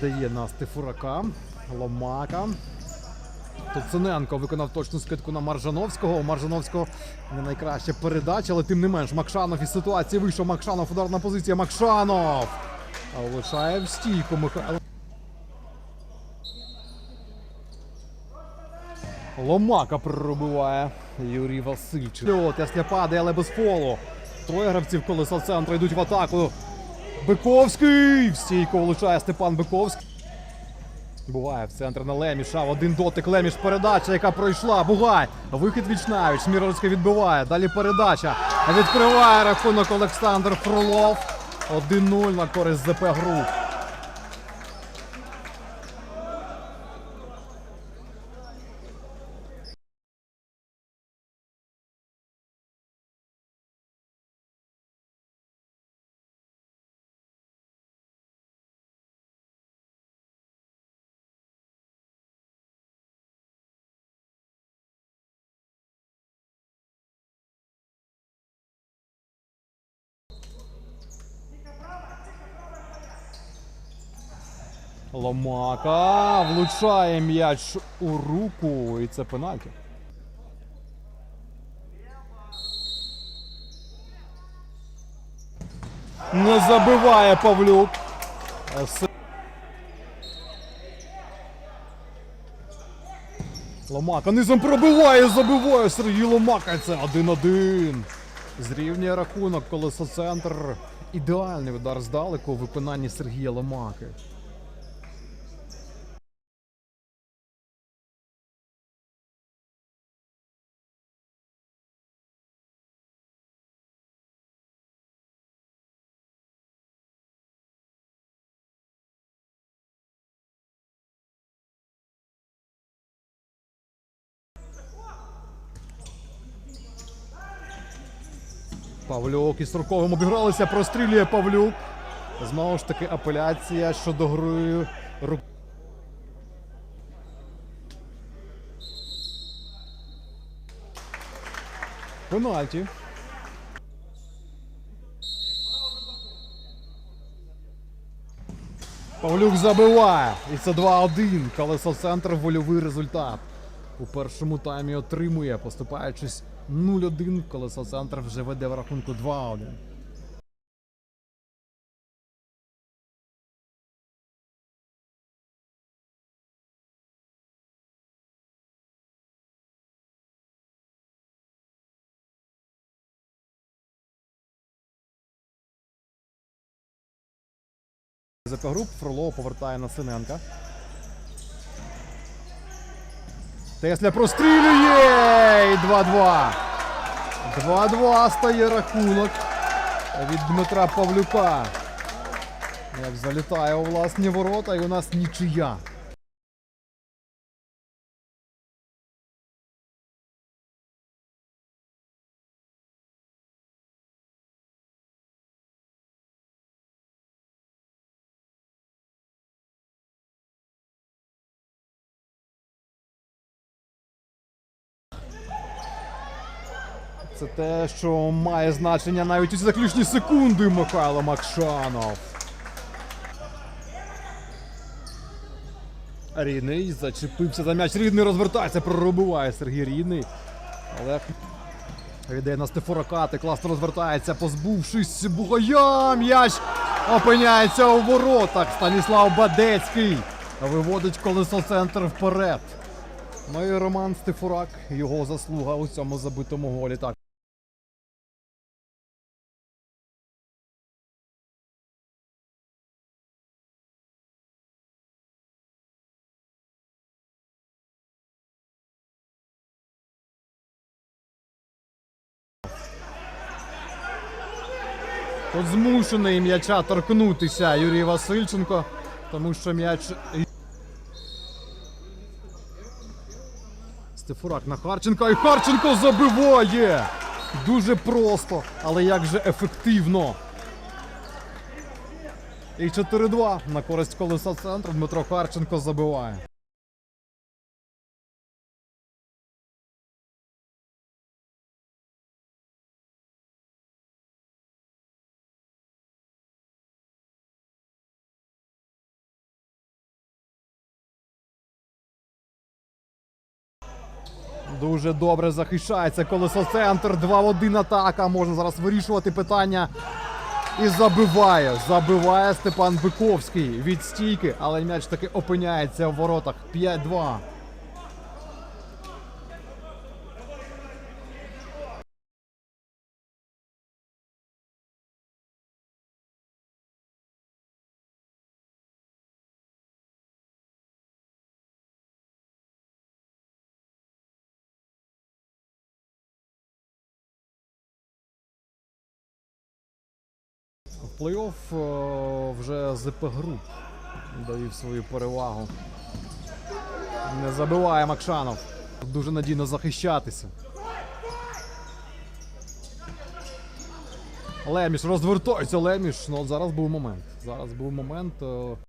Дає на Стефурака, Ломака. Тоцененко виконав точну скидку на Маржановського. У Маржановського не найкраща передача, але тим не менш Макшанов із ситуації вийшов. Макшанов, ударна позиція. Макшанов! А влучає в стійку Михайло. Ломака пробиває Юрій Васильчик. Льот, Ясля падає, але без фолу. Троє гравців колеса центру йдуть в атаку. Биковський! Всійко влучає Степан Биковський. Буває в центр на Леміша. Один дотик Леміш. Передача, яка пройшла. Бугай. Вихід Вічнавіч. Сміровський відбиває. Далі передача. Відкриває рахунок Олександр Фролов. 1-0 на користь ЗП груп. Ломака влучає м'яч у руку. І це пенальті. Не забиває Павлюк. Ломака низом пробиває, забиває Сергій Ломака. Це 1-1. Зрівнює рахунок колесоцентр. Ідеальний удар здалеку у виконанні Сергія Ломаки. Павлюк із Сурковим обігралися, прострілює Павлюк. Знову ж таки апеляція щодо гри. Пенальті. Павлюк забиває. І це 2-1. Колесо центр вольовий результат. У першому таймі отримує, поступаючись 0-1. Колесо центр вже веде в рахунку 2-1. ЗП груп Фролов повертає на Синенка. Тесля прострілює! І 2-2. 2-2 стає рахунок від Дмитра Павлюка. Як залітає у власні ворота, і у нас нічия. Це те, що має значення навіть у ці заключні секунди Михайло Макшанов. Рідний зачепився за м'яч. Рідний розвертається, проробиває Сергій Рідний. Олег віддає на Стефоракати, класно розвертається, позбувшись Бугая. М'яч опиняється у воротах. Станіслав Бадецький виводить колесо центр вперед. Ну і Роман Стефурак, його заслуга у цьому забитому голі. Так. Тут змушений м'яча торкнутися Юрій Васильченко, тому що м'яч. Стефурак на Харченка і Харченко забиває! Дуже просто, але як же ефективно. І 4-2 на користь колеса центру Дмитро Харченко забиває. Дуже добре захищається колесо центр. 2 в 1 атака. Можна зараз вирішувати питання. І забиває. Забиває Степан Биковський від стійки, але м'яч таки опиняється в воротах. 5-2. Плей-офф е, вже ЗП груп довів свою перевагу. Не забиває Макшанов. Дуже надійно захищатися. Леміш розвертається, Леміш. Ну зараз був момент. Зараз був момент. е,